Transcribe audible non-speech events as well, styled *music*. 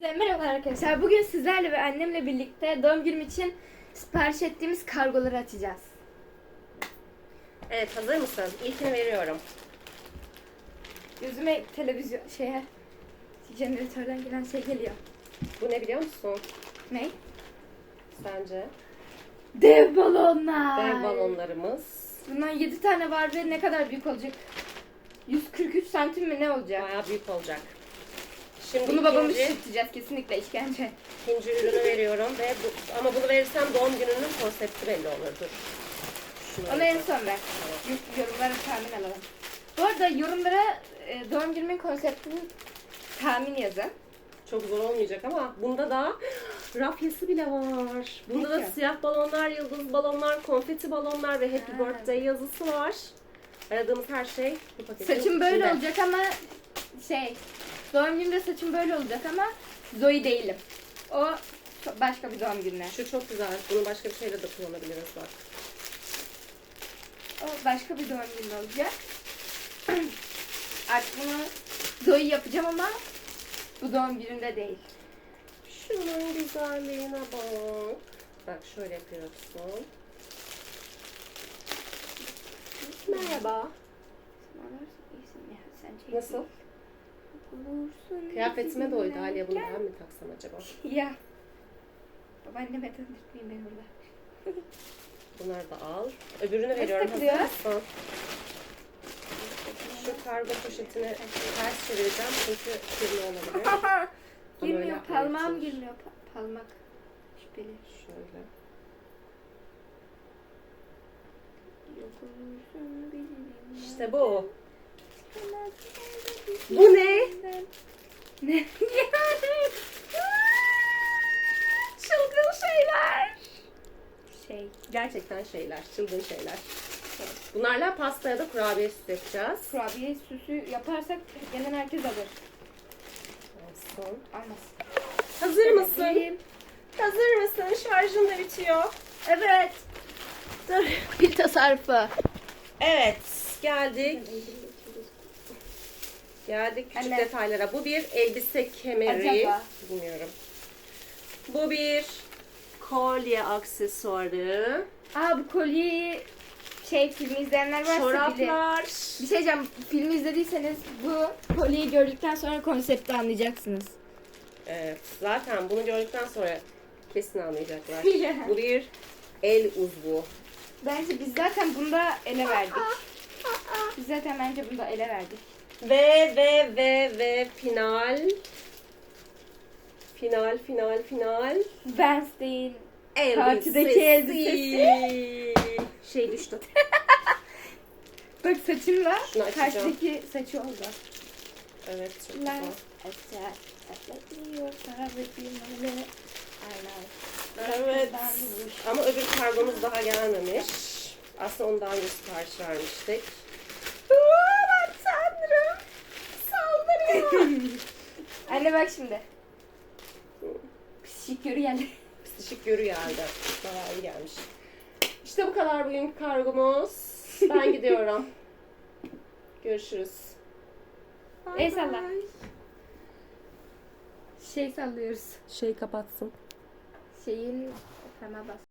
Merhaba arkadaşlar. Bugün sizlerle ve annemle birlikte doğum günüm için sipariş ettiğimiz kargoları açacağız. Evet hazır mısın? İlkini veriyorum. Gözüme televizyon şeye jeneratörden gelen şey geliyor. Bu ne biliyor musun? Ne? Sence? Dev balonlar. Dev balonlarımız. Bundan 7 tane var ve ne kadar büyük olacak? 143 santim mi ne olacak? Bayağı büyük olacak. Şimdi Bunu babamız ikinci, şişirteceğiz kesinlikle işkence. ikinci ürünü veriyorum ve bu, ama bunu verirsem doğum gününün konsepti belli olur. Dur. Şunu Onu en vereceğim. son ver. Y- Yorumlara tahmin alalım. Bu arada yorumlara e, doğum günümün konseptini tahmin yazın. Çok zor olmayacak ama bunda da *gasps* rafyası bile var. Bunda da siyah balonlar, yıldız balonlar, konfeti balonlar ve Happy Ha. Birthday yazısı var. Aradığımız her şey bu paketin Saçım böyle içinde. olacak ama şey doğum günümde saçım böyle olacak ama Zoe değilim. O çok- başka bir doğum gününe. Şu çok güzel. Bunu başka bir şeyle de kullanabiliriz bak. O başka bir doğum günü olacak. *clears throat* Artık bunu Zoe yapacağım ama bu doğum gününde değil. Şunun güzelliğine bak. Bak şöyle yapıyorsun. Merhaba. Nasıl? Kıyafetime de uydu Aliye. Bunu ben mi taksam acaba? Ya. Babaanneme tanıştırayım ben burada. *laughs* Bunları da al. Öbürünü veriyorum. Hazır takılıyor? mısın? Şu kargo poşetini ters çevireceğim çünkü kirli olabilir. *laughs* Ama *laughs* girmiyor, palmağım ayrıtır. girmiyor. Pa- palmak. Şüpheli. Şöyle. Yok olursun bilirim. İşte bu. Bu ne? Ne? *laughs* Çılgın şeyler. Şey. Gerçekten şeyler, çılgın şeyler. Bunlarla pastaya da kurabiye süs yapacağız. Kurabiye süsü yaparsak gelen herkes alır. Olsun. Almaz. Hazır mısın? Değilim. Hazır mısın? Şarjın da bitiyor. Evet. Dur. Pil tasarrufu. Evet, geldik. Geldik küçük Anne. detaylara. Bu bir elbise kemeri. Acaba? Bilmiyorum. Bu bir kolye aksesuarı. Aa bu kolyeyi şey filmi izleyenler varsa bilir. Çoraplar. Bir şey diyeceğim. Filmi izlediyseniz bu kolyeyi gördükten sonra konsepti anlayacaksınız. Evet, zaten bunu gördükten sonra kesin anlayacaklar. *laughs* Ya. Bu bir el uzvu. Bence biz zaten bunda ele verdik. *laughs* Biz zaten bence bunda ele verdik. Ve ve ve ve final. Final, final, final. Wednesday'in. Partideki elbisesi. Şey düştü. *laughs* bak saçımla Şunu açacağım. karşıdaki saçı oldu. Evet, çok güzel. Evet. Ama öbür kargomuz daha gelmemiş. Aslında daha önce sipariş vermiştik. *laughs* Anne bak şimdi. Pişik yürü geldi. Pişik görü geldi. Bayağı iyi gelmiş. İşte bu kadar bugünkü kargomuz. Ben *laughs* gidiyorum. Görüşürüz. Bye El salla. bye. Şey sallıyoruz. Şey kapatsın. Şeyin... Tamam bas.